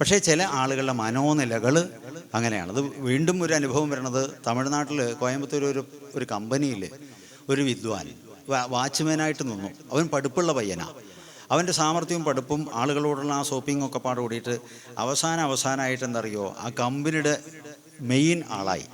പക്ഷേ ചില ആളുകളുടെ മനോനിലകൾ അങ്ങനെയാണ്. അത് വീണ്ടും ഒരു അനുഭവം വരണത് തമിഴ്നാട്ടിൽ കോയമ്പത്തൂർ ഒരു ഒരു കമ്പനിയിൽ ഒരു വിദ്വാൻ വാച്ച്മാനായിട്ട് നിന്നു. അവൻ പഠിപ്പുള്ള പയ്യനാണ് അവന്റെ സാമർഥ്യവും പഠിപ്പും ആളുകളോടുള്ള ആ സോപ്പിംഗ് ഒക്കെ പാട് കൂടിയിട്ട് അവസാന അവസാനമായിട്ട് എന്തറിയോ ആ കമ്പനിയുടെ മെയിൻ ആളായി.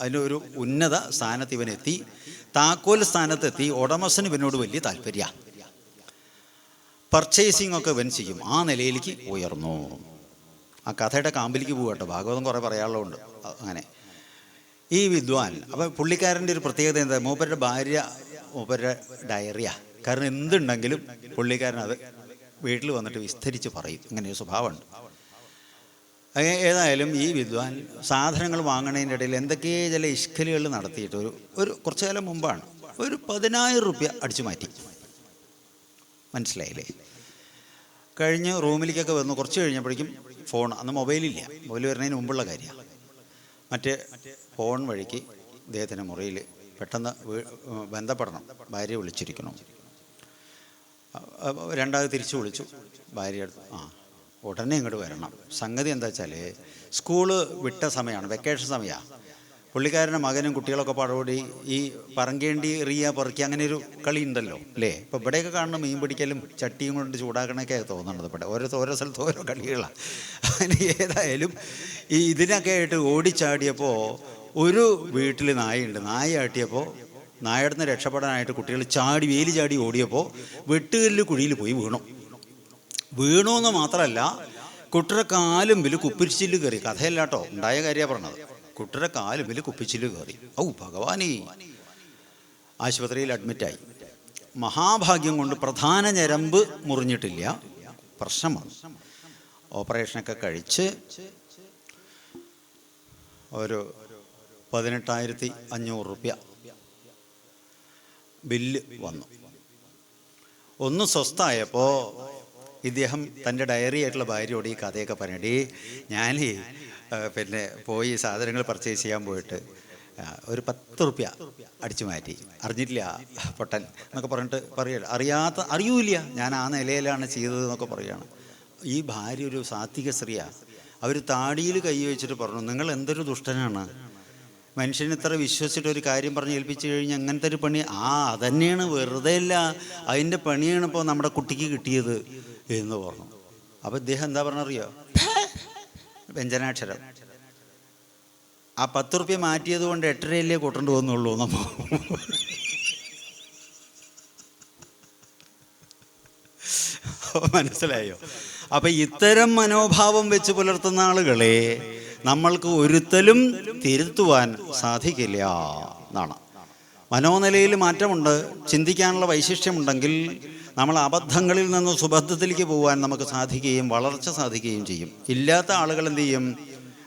അതിലൊരു ഉന്നത സ്ഥാനത്ത് ഇവനെത്തി. താക്കോൽ സ്ഥാനത്തെത്തി. ഉടമസ്ഥന് ഇവനോട് വലിയ താല്പര്യമാണ് പർച്ചേസിംഗ് ഒക്കെ ഇവൻ ചെയ്യും. ആ നിലയിലേക്ക് ഉയർന്നു. ആ കഥയുടെ കാമ്പിലേക്ക് പോകട്ടെ ഭാഗവതം കുറേ പറയാനുള്ളതുണ്ട്. അങ്ങനെ. ഈ വിദ്വാൻ അപ്പം പുള്ളിക്കാരന്റെ ഒരു പ്രത്യേകത എന്താ? മൂപ്പരുടെ ഭാര്യ മൂപ്പരുടെ ഡയറിയ കാരണം എന്തുണ്ടെങ്കിലും പുള്ളിക്കാരൻ അത് വീട്ടിൽ വന്നിട്ട് വിസ്തരിച്ച് പറയും. ഇങ്ങനെ ഒരു സ്വഭാവമുണ്ട്. ഏതായാലും ഈ വിദ്വാൻ സാധനങ്ങൾ വാങ്ങണതിന്റെ ഇടയിൽ എന്തൊക്കെയോ ചില ഇഷ്കലുകൾ നടത്തിയിട്ട് ഒരു ഒരു കുറച്ചു കാലം മുമ്പാണ് ഒരു പതിനായിരം റുപ്യ അടിച്ചു മാറ്റി. മനസ്സിലായില്ലേ? കഴിഞ്ഞ് റൂമിലേക്കൊക്കെ വന്നു കുറച്ച് കഴിഞ്ഞപ്പോഴേക്കും ഫോൺ അന്ന് മൊബൈലില്ല. മൊബൈൽ വരുന്നതിന് മുമ്പുള്ള കാര്യമാണ് മറ്റേ ഫോൺ വഴിക്ക് ഇദ്ദേഹത്തിന്റെ മുറിയിൽ പെട്ടെന്ന് ബന്ധപ്പെടണം. ഭാര്യ വിളിച്ചിരിക്കണം രണ്ടാമത് തിരിച്ചു വിളിച്ചു. ഭാര്യ അടുത്ത് ആ ഉടനെ ഇങ്ങോട്ട് വരണം. സംഗതി എന്താ വെച്ചാൽ സ്കൂൾ വിട്ട സമയമാണ് വെക്കേഷൻ സമയമാണ് പുള്ളിക്കാരന്റെ മകനും കുട്ടികളൊക്കെ പാടോടി ഈ പറങ്കേണ്ടി റിയ പറക്കി അങ്ങനെ ഒരു കളി ഉണ്ടല്ലോ അല്ലേ? ഇപ്പോൾ ഇവിടെയൊക്കെ കാണുന്ന മീൻ പിടിക്കലും ചട്ടിയും കൊണ്ട് ചൂടാക്കണൊക്കെ തോന്നുന്നത് ഇവിടെ ഓരോ ഓരോ സ്ഥലത്ത് ഓരോ കളികളാണ് അതിന് ഏതായാലും ഈ ഇതിനൊക്കെ ആയിട്ട് ഓടിച്ചാടിയപ്പോൾ ഒരു വീട്ടിൽ നായയുണ്ട്. നായ ആട്ടിയപ്പോൾ നായയുടെ നിന്ന് രക്ഷപ്പെടാനായിട്ട് കുട്ടികൾ ചാടി വേലി ചാടി ഓടിയപ്പോൾ വെട്ടുകല്ല് കുഴിയിൽ പോയി വീണു. വീണു എന്ന് മാത്രമല്ല കുട്ടിയുടെ കാലുമ്പിൽ കുപ്പിച്ചിൽ കയറി. കഥയല്ലാട്ടോ ഉണ്ടായ കാര്യമാണ് പറഞ്ഞത്. കുട്ടിയുടെ കാലുമിൽ കുപ്പിച്ചിൽ കയറി ഔ ഭഗവാനേ. ആശുപത്രിയിൽ അഡ്മിറ്റായി. മഹാഭാഗ്യം കൊണ്ട് പ്രധാന ഞരമ്പ് മുറിഞ്ഞിട്ടില്ല. പ്രശ്നമാണ്. ഓപ്പറേഷനൊക്കെ കഴിച്ച് ഒരു പതിനെട്ടായിരത്തി അഞ്ഞൂറ് റുപ്യ ബില്ല് വന്നു. ഒന്ന് സ്വസ്ഥായപ്പോൾ ഇദ്ദേഹം തന്റെ ഡയറി ആയിട്ടുള്ള ഭാര്യയോട് ഈ കഥയൊക്കെ പറഞ്ഞിട്ട് ഞാൻ പിന്നെ പോയി സാധനങ്ങൾ പർച്ചേസ് ചെയ്യാൻ പോയിട്ട് ഒരു പത്ത് റുപ്യ അടിച്ചു മാറ്റി. അറിഞ്ഞിട്ടില്ല പൊട്ടൻ എന്നൊക്കെ പറഞ്ഞിട്ട് പറയുക. അറിയാത്ത അറിയൂല ഞാൻ ആ നിലയിലാണ് ചെയ്തത് എന്നൊക്കെ പറയുകയാണ്. ഈ ഭാര്യ ഒരു സാത്വിക സ്ത്രീയാണ് അവർ താടിയിൽ കൈ വെച്ചിട്ട് പറഞ്ഞു നിങ്ങൾ എന്തൊരു ദുഷ്ടനാണ്? മനുഷ്യന് ഇത്ര വിശ്വസിച്ചിട്ട് ഒരു കാര്യം പറഞ്ഞ് ഏൽപ്പിച്ചു കഴിഞ്ഞാൽ അങ്ങനത്തെ ഒരു പണി ആ അതന്നെയാണ് വെറുതെ അല്ല അതിന്റെ പണിയാണ് ഇപ്പോൾ നമ്മുടെ കുട്ടിക്ക് കിട്ടിയത്. എന്ന് പറഞ്ഞു. അപ്പോൾ ഇദ്ദേഹം എന്താ പറഞ്ഞറിയോ? വ്യഞ്ജനാക്ഷരം. ആ പത്ത് റുപ്യ മാറ്റിയത് കൊണ്ട് എട്ടരയല്ലേ കൊട്ടേണ്ടി വന്നുള്ളൂ നമ്മ മനസ്സിലായോ? അപ്പൊ ഇത്തരം മനോഭാവം വെച്ച് പുലർത്തുന്ന ആളുകളെ നമ്മൾക്ക് ഒരുത്തലും തിരുത്തുവാൻ സാധിക്കില്ല എന്നാണ്. മനോനിലയിൽ മാറ്റമുണ്ട് ചിന്തിക്കാനുള്ള വൈശിഷ്ട്യമുണ്ടെങ്കിൽ നമ്മൾ അബദ്ധങ്ങളിൽ നിന്ന് സുബദ്ധത്തിലേക്ക് പോകാൻ നമുക്ക് സാധിക്കുകയും വളർച്ച സാധിക്കുകയും ചെയ്യും. ഇല്ലാത്ത ആളുകൾ എന്ത് ചെയ്യും?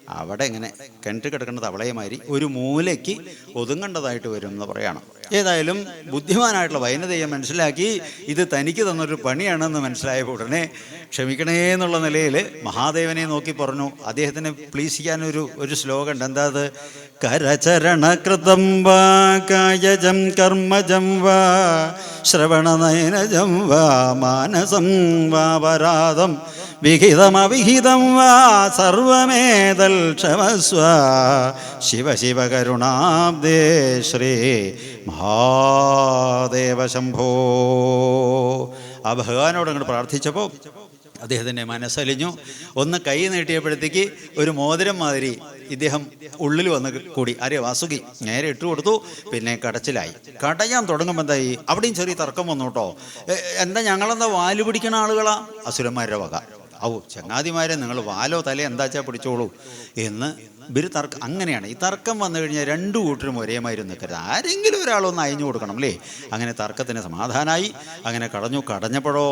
അവിടെ ഇങ്ങനെ കിണറ്റ് കിടക്കുന്ന തവളയുമാതിരി ഒരു മൂലയ്ക്ക് ഒതുങ്ങേണ്ടതായിട്ട് വരും എന്ന് പറയണം. ഏതായാലും ബുദ്ധിമാനായിട്ടുള്ള വൈനതയെ മനസ്സിലാക്കി ഇത് തനിക്ക് തന്നൊരു പണിയാണെന്ന് മനസ്സിലായ ഉടനെ ക്ഷമിക്കണേ എന്നുള്ള നിലയിൽ മഹാദേവനെ നോക്കി പറഞ്ഞു അദ്ദേഹത്തിന് പ്ലീസ് ചെയ്യാൻ ഒരു ശ്ലോകം ഉണ്ട്. എന്താ അത്? കരചരണകൃതം വാ കർമ്മജം വാ ശ്രവണനയനജം വാ മാനസം വാ പരാതം വിഹിതമവിഹിതം വാ സർവമേതൽ ക്ഷമസ്വ. ശിവ ശിവ കരുണാബ്ദേ ശ്രീ മഹാദേവ ശംഭോ. ആ ഭഗവാനോട് അങ്ങോട്ട് പ്രാർത്ഥിച്ചപ്പോൾ അദ്ദേഹത്തിന്റെ മനസ്സലിഞ്ഞു. ഒന്ന് കൈ നീട്ടിയപ്പോഴത്തേക്ക് ഒരു മോതിരം മാതിരി ഇദ്ദേഹം ഉള്ളിൽ വന്ന് കൂടി. ആരെ വാസുകി നേരെ ഇട്ട് കൊടുത്തു പിന്നെ കടച്ചിലായി. കടയാൻ തുടങ്ങുമ്പോൾ എന്തായി? അവിടെയും ചെറിയ തർക്കം വന്നു കേട്ടോ. എന്താ ഞങ്ങളെന്താ വാൽ പിടിക്കണ ആളുകളാ? അസുരന്മാരുടെ വക. ഔ ചങ്ങാതിമാരെ നിങ്ങൾ വാലോ തല എന്താച്ചാ പിടിച്ചോളൂ എന്ന് ഇവർ തർക്കം അങ്ങനെയാണ്. ഈ തർക്കം വന്നു കഴിഞ്ഞാൽ രണ്ടു കൂട്ടരും ഒരേമാതിരി നിൽക്കരുത്. ആരെങ്കിലും ഒരാളൊന്ന് അയഞ്ഞു കൊടുക്കണം അല്ലേ? അങ്ങനെ തർക്കത്തിന് സമാധാനമായി അങ്ങനെ കടഞ്ഞു കടഞ്ഞപ്പോഴോ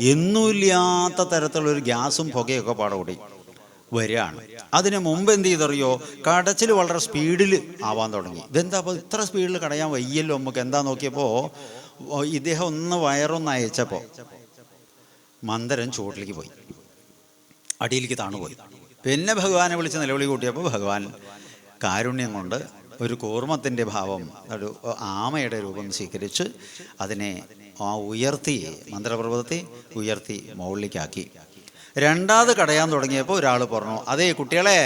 എന്നുമില്ലാത്ത തരത്തിലുള്ളൊരു ഗ്യാസും പുകയൊക്കെ പാടുകൂടി വരികയാണ്. അതിന് മുമ്പ് എന്ത് ചെയ്തറിയോ? കടച്ചിൽ വളരെ സ്പീഡിൽ ആവാൻ തുടങ്ങി. ഇതെന്താ അപ്പോൾ ഇത്ര സ്പീഡിൽ കടയാൻ വയ്യല്ലോ നമുക്ക്? എന്താ നോക്കിയപ്പോൾ ഇദ്ദേഹം ഒന്ന് വയറൊന്ന് അയച്ചപ്പോൾ മന്ദരൻ ചുവട്ടിലേക്ക് പോയി. അടിയിലേക്ക് താണുപോയി. പിന്നെ ഭഗവാനെ വിളിച്ച് നിലവിളി കൂട്ടിയപ്പോൾ ഭഗവാൻ കാരുണ്യം കൊണ്ട് ഒരു കൂർമ്മത്തിന്റെ ഭാവം ഒരു ആമയുടെ രൂപം സ്വീകരിച്ച് അതിനെ ആ ഉയർത്തി മന്ത്രപർവതത്തെ ഉയർത്തി മുകളിലേക്കാക്കി. രണ്ടാമത് കടയാൻ തുടങ്ങിയപ്പോൾ ഒരാൾ പറഞ്ഞു അതേ കുട്ടികളെ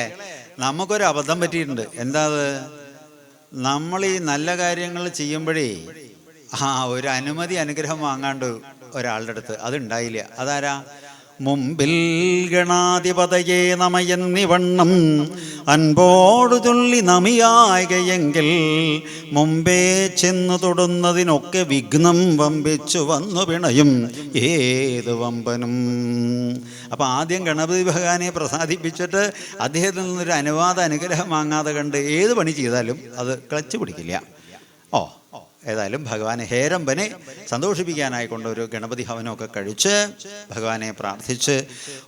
നമുക്കൊരു അബദ്ധം പറ്റിയിട്ടുണ്ട്. എന്താ അത്? നമ്മൾ ഈ നല്ല കാര്യങ്ങൾ ചെയ്യുമ്പോഴേ ആ ഒരു അനുമതി അനുഗ്രഹം വാങ്ങാണ്ട് ഒരാളുടെ അടുത്ത് അതുണ്ടായില്ല അതാരാ? മുമ്പിൽ ഗണാധിപതയെ നമയെന്നിവണ്ണം അൻപോടു തുള്ളി നമിയായകയെങ്കിൽ മുമ്പേ ചെന്നു തൊടുന്നതിനൊക്കെ വിഘ്നം വമ്പിച്ചു വന്നു പിണയും ഏത് വമ്പനും. അപ്പം ആദ്യം ഗണപതി ഭഗവാനെ പ്രസാദിപ്പിച്ചിട്ട് അദ്ദേഹത്തിൽ നിന്നൊരു അനുവാദ അനുഗ്രഹം വാങ്ങാതെ കണ്ട് ഏത് പണി ചെയ്താലും അത് ക്ലച്ച് പിടിക്കില്ല. ഓ ഏതായാലും ഭഗവാൻ ഹേരമ്പനെ സന്തോഷിപ്പിക്കാനായിക്കൊണ്ട് ഒരു ഗണപതി ഹവനമൊക്കെ കഴിച്ച് ഭഗവാനെ പ്രാർത്ഥിച്ച്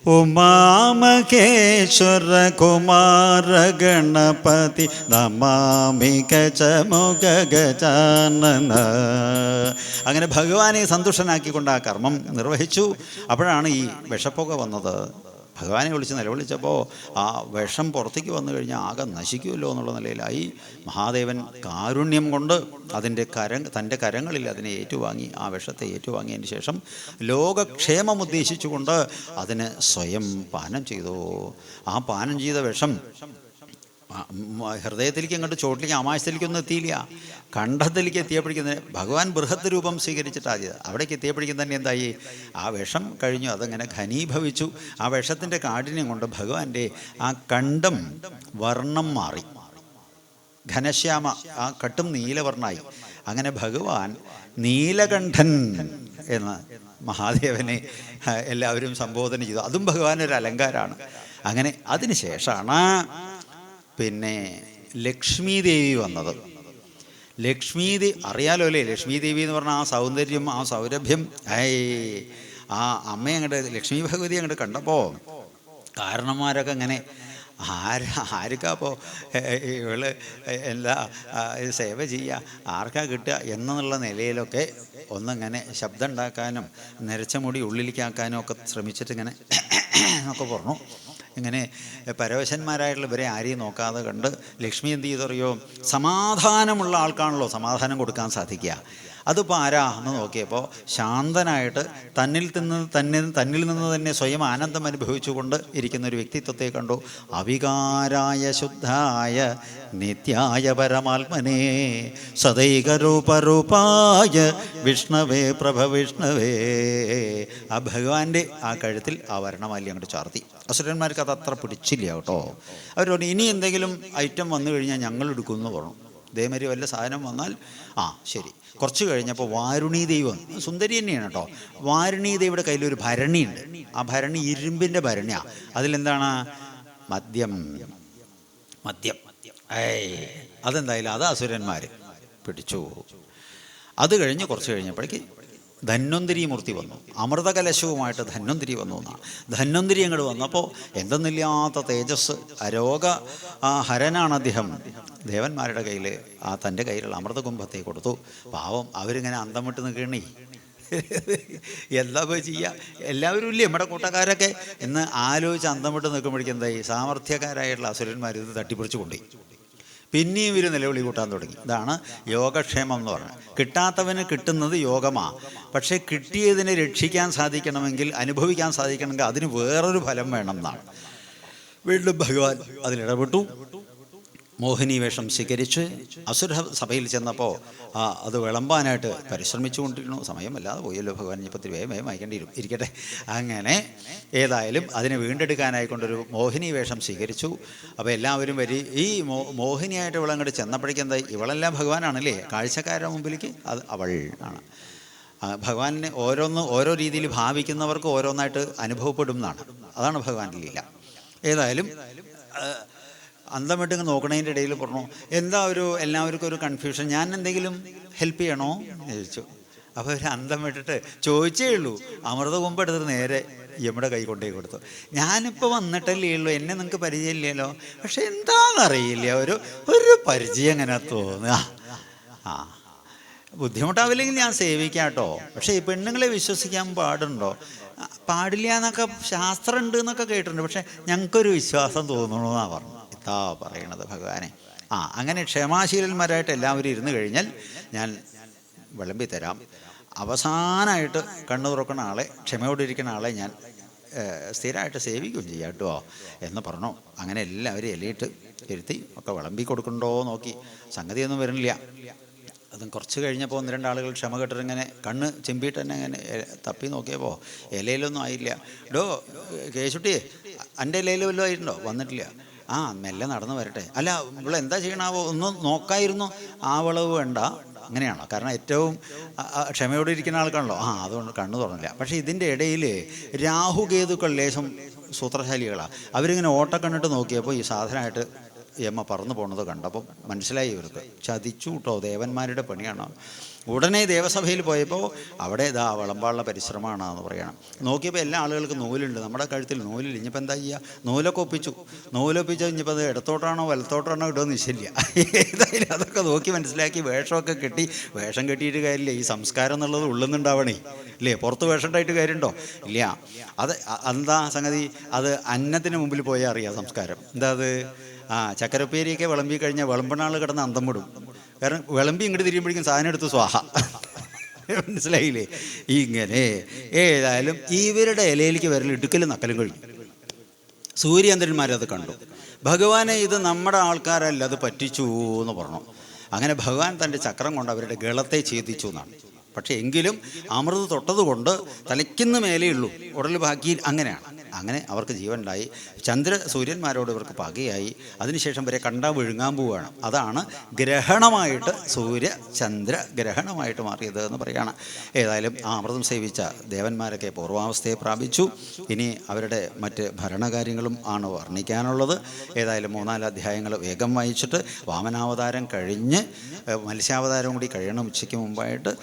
ഉമാമകേശ്വര കുമാര ഗണപതി നമാമി അങ്ങനെ ഭഗവാനെ സന്തുഷ്ടനാക്കിക്കൊണ്ട് ആ കർമ്മം നിർവഹിച്ചു. അപ്പോഴാണ് ഈ വിഷപ്പൊക്കെ വന്നത്. ഭഗവാനെ വിളിച്ച് നിലവിളിച്ചപ്പോൾ ആ വിഷം പുറത്തേക്ക് വന്നു കഴിഞ്ഞാൽ ആകെ നശിക്കുമല്ലോ എന്നുള്ള നിലയിലായി. മഹാദേവൻ കാരുണ്യം കൊണ്ട് അതിന്റെ കര തന്റെ കരങ്ങളിൽ അതിനെ ഏറ്റുവാങ്ങി ആ വിഷത്തെ ഏറ്റുവാങ്ങിയതിന് ശേഷം ലോകക്ഷേമം ഉദ്ദേശിച്ചുകൊണ്ട് അതിന് സ്വയം പാനം ചെയ്തു. ആ പാനം ചെയ്ത വിഷം ഹൃദയത്തിലേക്ക് അങ്ങോട്ട് ചോട്ടിലേക്ക് ആമാശത്തിലേക്കൊന്നും എത്തിയില്ല. കണ്ഠത്തിലേക്ക് എത്തിയപ്പോഴേക്കും ഭഗവാൻ ബൃഹത്ത് രൂപം സ്വീകരിച്ചിട്ടാണ് ചെയ്തത്. അവിടേക്ക് എത്തിയപ്പോഴേക്കും തന്നെ എന്തായി? ആ വിഷം കഴിഞ്ഞു അതങ്ങനെ ഘനീഭവിച്ചു. ആ വിഷത്തിന്റെ കാഠിന്യം കൊണ്ട് ഭഗവാന്റെ ആ കണ്ടം വർണം മാറി. ഘനശ്യാമ ആ കട്ടും നീലവർണായി. അങ്ങനെ ഭഗവാൻ നീലകണ്ഠൻ എന്ന് മഹാദേവനെ എല്ലാവരും സംബോധന ചെയ്തു. അതും ഭഗവാൻ ഒരു അലങ്കാരമാണ് അങ്ങനെ അതിനുശേഷമാണ് പിന്നെ ലക്ഷ്മി ദേവി വന്നത്. ലക്ഷ്മി ദേവി അറിയാലോ അല്ലേ? ലക്ഷ്മി ദേവി എന്ന് പറഞ്ഞാൽ ആ സൗന്ദര്യം ആ സൗരഭ്യം. ഏ ആ അമ്മ അങ്ങോട്ട് ലക്ഷ്മി ഭഗവതി അങ്ങോട്ട് കണ്ടപ്പോൾ കാരണന്മാരൊക്കെ ഇങ്ങനെ ആര് ആർക്കാ അപ്പോൾ ഇവൾ എന്താ സേവ ചെയ്യുക ആർക്കാ കിട്ടുക? എന്നുള്ള നിലയിലൊക്കെ ഒന്നിങ്ങനെ ശബ്ദം ഉണ്ടാക്കാനും നിരച്ച മുടി ഉള്ളിലേക്കാക്കാനും ഒക്കെ ശ്രമിച്ചിട്ട് ഇങ്ങനെ എന്നൊക്കെ പറഞ്ഞു. ഇങ്ങനെ പരവശന്മാരായിട്ടുള്ള ഇവരെ ആരെയും നോക്കാതെ കണ്ട് ലക്ഷ്മി എന്ത് ചെയ്തറിയോ? സമാധാനമുള്ള ആൾക്കാണല്ലോ സമാധാനം കൊടുക്കാൻ സാധിക്കുക. അതിപ്പോൾ ആരാ? എന്ന് നോക്കിയപ്പോൾ ശാന്തനായിട്ട് തന്നിൽ നിന്ന് തന്നെ തന്നിൽ നിന്ന് തന്നെ സ്വയം ആനന്ദം അനുഭവിച്ചുകൊണ്ട് ഇരിക്കുന്ന ഒരു വ്യക്തിത്വത്തെ കണ്ടു. അവികാരായ ശുദ്ധായ നിത്യായ പരമാത്മനേ സദൈകരൂപരൂപായ വിഷ്ണവേ പ്രഭ വിഷ്ണവേ. ആ ഭഗവാന്റെ ആ കഴുത്തിൽ ആ വരണമാലി അങ്ങോട്ട് ചാർത്തി. അസുരന്മാർക്ക് അത് അത്ര പിടിച്ചില്ല കേട്ടോ. അവർ ഇനി എന്തെങ്കിലും ഐറ്റം വന്നു കഴിഞ്ഞാൽ ഞങ്ങൾ എടുക്കുമെന്ന് പറഞ്ഞു. ഇതേമാതിരി വല്ല സാധനം വന്നാൽ ആ ശരി. കുറച്ച് കഴിഞ്ഞപ്പോൾ വാരുണി ദൈവം സുന്ദരി തന്നെയാണ് കേട്ടോ. വാരുണി ദേവിയുടെ കയ്യിലൊരു ഭരണിയുണ്ട്. ആ ഭരണി ഇരുമ്പിന്റെ ഭരണിയാണ് അതിലെന്താണ്? മദ്യം. മദ്യം. ഏയ് അതെന്തായാലും അത് അസുരന്മാർ പിടിച്ചു. അത് കഴിഞ്ഞ് കുറച്ച് കഴിഞ്ഞപ്പോഴേക്ക് ധന്വന്തിരി മൂർത്തി വന്നു. അമൃതകലശവുമായിട്ട് ധന്വന്തിരി വന്നു എന്നാണ്. ധന്വന്തിരി അങ്ങോട്ട് വന്നപ്പോൾ എന്തെന്നില്ലാത്ത തേജസ് അരോഗ ഹരനാണ് അദ്ദേഹം. ദേവന്മാരുടെ കയ്യിൽ ആ തന്റെ കയ്യിലുള്ള അമൃതകുംഭത്തെ കൊടുത്തു. പാവം അവരിങ്ങനെ അന്തം വിട്ട് നിൽക്കണേ. എന്താ പോയി ചെയ്യുക എല്ലാവരും ഇല്ലേ നമ്മുടെ കൂട്ടക്കാരൊക്കെ? എന്ന് ആലോചിച്ച് അന്തം വിട്ട് നിൽക്കുമ്പോഴേക്കും എന്തായി? സാമർഥ്യക്കാരായിട്ടുള്ള അസുരന്മാർ ഇത് തട്ടിപ്പിടിച്ചു കൊണ്ടുപോയി. പിന്നെയും ഇവർ നിലവിളി കൂട്ടാൻ തുടങ്ങി. ഇതാണ് യോഗക്ഷേമം എന്ന് പറഞ്ഞത്. കിട്ടാത്തവന് കിട്ടുന്നത് യോഗമാ. പക്ഷേ കിട്ടിയതിനെ രക്ഷിക്കാൻ സാധിക്കണമെങ്കിൽ അനുഭവിക്കാൻ സാധിക്കണമെങ്കിൽ അതിന് വേറൊരു ഫലം വേണം എന്നാണ്. വീണ്ടും ഭഗവാൻ അതിലിടപെട്ടു മോഹിനി വേഷം സ്വീകരിച്ച് അസുര സഭയിൽ ചെന്നപ്പോൾ അത് വിളമ്പാനായിട്ട് പരിശ്രമിച്ചുകൊണ്ടിരുന്നു. സമയം വല്ലാതെ പോയല്ലോ ഭഗവാൻ ഇപ്പം വേഗം വേഗം അയക്കേണ്ടി ഇരിക്കട്ടെ. അങ്ങനെ ഏതായാലും അതിനെ വീണ്ടെടുക്കാനായിക്കൊണ്ടൊരു മോഹിനി വേഷം സ്വീകരിച്ചു. അപ്പോൾ എല്ലാവരും വരി ഈ മോ മോഹിനിയായിട്ട് ഇവളങ്ങോട്ട് ചെന്നപ്പോഴേക്കും എന്താ ഇവളെല്ലാം ഭഗവാനാണല്ലേ? കാഴ്ചക്കാരുടെ മുമ്പിലേക്ക് അത് അവൾ ആണ്. ഭഗവാനെ ഓരോന്ന് ഓരോ രീതിയിൽ ഭാവിക്കുന്നവർക്ക് ഓരോന്നായിട്ട് അനുഭവപ്പെടും എന്നാണ്. അതാണ് ഭഗവാന്റെ ലീല. ഏതായാലും ആ, ഇങ്ങനെ നോക്കണതിന്റെ ഇടയിൽ പറഞ്ഞു എന്താ ഒരു എല്ലാവർക്കും ഒരു കൺഫ്യൂഷൻ ഞാൻ എന്തെങ്കിലും ഹെൽപ്പ് ചെയ്യണോ? ചോദിച്ചു. അപ്പോൾ ഒരു അന്തം വിട്ടിട്ട് ചോദിച്ചേ ഉള്ളൂ. അമൃത കുമ്പ് എടുത്തിട്ട് നേരെ യമുടെ കൈ കൊണ്ടേ കൊടുത്തു. ഞാനിപ്പോൾ വന്നിട്ടല്ലേ ഉള്ളൂ. എന്നെ നിങ്ങൾക്ക് പരിചയമില്ലല്ലോ. പക്ഷെ എന്താണെന്നറിയില്ല. ഒരു ഒരു പരിചയം എങ്ങനെ തോന്നുക ആ ബുദ്ധിമുട്ടാവില്ലെങ്കിൽ ഞാൻ സേവിക്കാം കേട്ടോ പക്ഷേ ഈ പെണ്ണുങ്ങളെ വിശ്വസിക്കാൻ പാടുണ്ടോ? പാടില്ല എന്നൊക്കെ ശാസ്ത്രം ഉണ്ട് എന്നൊക്കെ കേട്ടിട്ടുണ്ട്. പക്ഷെ ഞങ്ങൾക്കൊരു വിശ്വാസം തോന്നണമെന്നാണ് പറഞ്ഞു. ഇതാ പറയണത് ഭഗവാനെ. ആ അങ്ങനെ ക്ഷമാശീലന്മാരായിട്ട് എല്ലാവരും ഇരുന്ന് കഴിഞ്ഞാൽ ഞാൻ വിളമ്പി തരാം. അവസാനമായിട്ട് കണ്ണു തുറക്കുന്ന ആളെ ക്ഷമയോടിരിക്കുന്ന ആളെ ഞാൻ സ്ഥിരമായിട്ട് സേവിക്കുകയും ചെയ്യാം കേട്ടോ എന്ന് പറഞ്ഞു. അങ്ങനെ എല്ലാവരും ഇലയിട്ട് ഇരുത്തി ഒക്കെ വിളമ്പി കൊടുക്കണ്ടോ നോക്കി. സംഗതിയൊന്നും വരുന്നില്ല. അതും കുറച്ച് കഴിഞ്ഞപ്പോൾ ഒന്ന് രണ്ടാളുകൾ ക്ഷമ കെട്ടിട്ടിങ്ങനെ കണ്ണ് ചെമ്പിയിട്ട് തന്നെ അങ്ങനെ തപ്പി നോക്കിയപ്പോൾ ഇലയിലൊന്നും ആയില്ല. ഡോ കേശുട്ടി എന്റെ ഇലയിൽ വല്ലതും ആയിട്ടുണ്ടോ? വന്നിട്ടില്ല. ആ മെല്ലെ നടന്നു വരട്ടെ. അല്ല ഇവിടെ എന്താ ചെയ്യണാവോ? ഒന്ന് നോക്കായിരുന്നു. ആ വളവ് വേണ്ട. അങ്ങനെയാണോ? കാരണം ഏറ്റവും ക്ഷമയോടെ ഇരിക്കുന്ന ആൾക്കാണല്ലോ. ആ അതുകൊണ്ട് കണ്ണു തുറന്നില്ല. പക്ഷേ ഇതിന്റെ ഇടയിൽ രാഹുകേതുക്കൾ ലേശം സൂത്രശാലികളാണ് അവരിങ്ങനെ ഓട്ട കണ്ടിട്ട് നോക്കിയപ്പോൾ ഈ സാധനമായിട്ട് യമ്മ പറന്നു പോണത് കണ്ടപ്പം മനസ്സിലായി ഇവർക്ക്. ചതിച്ചു കേട്ടോ ദേവന്മാരുടെ പണിയാണ്? ഉടനെ ദേവസഭയിൽ പോയപ്പോൾ അവിടെ ഇതാ വിളമ്പാനുള്ള പരിശ്രമമാണെന്ന് പറയണം. നോക്കിയപ്പോൾ എല്ലാ ആളുകൾക്കും നൂലുണ്ട്. നമ്മുടെ കഴുത്തിൽ നൂലില്ല. ഇനിയിപ്പോൾ എന്താ ചെയ്യുക നൂലൊക്കെ ഒപ്പിച്ചു. നൂലൊപ്പിച്ചു ഇനിയിപ്പോൾ അത് ഇടത്തോട്ടാണോ വലത്തോട്ടാണോ ഇടുമെന്ന് നിശ്ചയില്ല ഏതായാലും അതൊക്കെ നോക്കി മനസ്സിലാക്കി വേഷമൊക്കെ കെട്ടി വേഷം കെട്ടിയിട്ട് കാര്യമില്ല. ഈ സംസ്കാരം എന്നുള്ളത് ഉള്ളുന്നുണ്ടാവണേ. ഇല്ലേ? പുറത്ത് വേഷം ഉണ്ടായിട്ട് കാര്യമുണ്ടോ? ഇല്ല. അത് എന്താ സംഗതി? അത് അന്നത്തിന് മുമ്പിൽ പോയാൽ അറിയാം സംസ്കാരം. എന്താ അത്? ആ ചക്കരപ്പേരിയൊക്കെ വിളമ്പി കഴിഞ്ഞാൽ വിളമ്പണാൾ കിടന്ന് അന്തം വിടും. കാരണം വിളമ്പി ഇങ്ങോട്ട് തിരിയുമ്പോഴേക്കും സാധനം എടുത്ത് സ്വാഹ. മനസ്സിലായില്ലേ? ഇങ്ങനെ. ഏതായാലും ഇവരുടെ ഇലയിലേക്ക് വരൽ ഇടുക്കലും നക്കലും കഴിഞ്ഞു. സൂര്യാന്തരന്മാരത് കണ്ടു. ഭഗവാനെ ഇത് നമ്മുടെ ആൾക്കാരല്ല അത് പറ്റിച്ചു എന്ന് പറഞ്ഞു. അങ്ങനെ ഭഗവാൻ തന്റെ ചക്രം കൊണ്ട് അവരുടെ ഗളത്തെ ഛേദിച്ചു എന്നാണ്. പക്ഷേ എങ്കിലും അമൃത് തൊട്ടതുകൊണ്ട് തലയ്ക്കുന്ന മേലെയുള്ളൂ ഉടൽ ബാക്കി അങ്ങനെയാണ്. അങ്ങനെ അവർക്ക് ജീവനുണ്ടായി. ചന്ദ്ര സൂര്യന്മാരോട് ഇവർക്ക് പകയായി. അതിനുശേഷം വരെ കണ്ടാ വിഴുങ്ങാൻ പോവുകയാണ്. അതാണ് ഗ്രഹണമായിട്ട് സൂര്യ ചന്ദ്ര ഗ്രഹണമായിട്ട് മാറിയത് എന്ന് പറയുകയാണ് ഏതായാലും ആ അമൃതം സേവിച്ച ദേവന്മാരൊക്കെ പൂർവാവസ്ഥയെ പ്രാപിച്ചു. ഇനി അവരുടെ മറ്റ് ഭരണകാര്യങ്ങളും ആണ് വർണിക്കാനുള്ളത്. ഏതായാലും മൂന്നാൽ അധ്യായങ്ങൾ വേഗം വായിച്ചിട്ട് വാമനാവതാരം കഴിഞ്ഞ് മത്സ്യാവതാരം കൂടി കഴിയണം ഉച്ചയ്ക്ക് മുമ്പായിട്ട്.